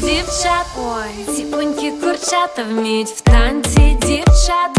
дівчат, ой, ці курчата вміють в танці дівчат.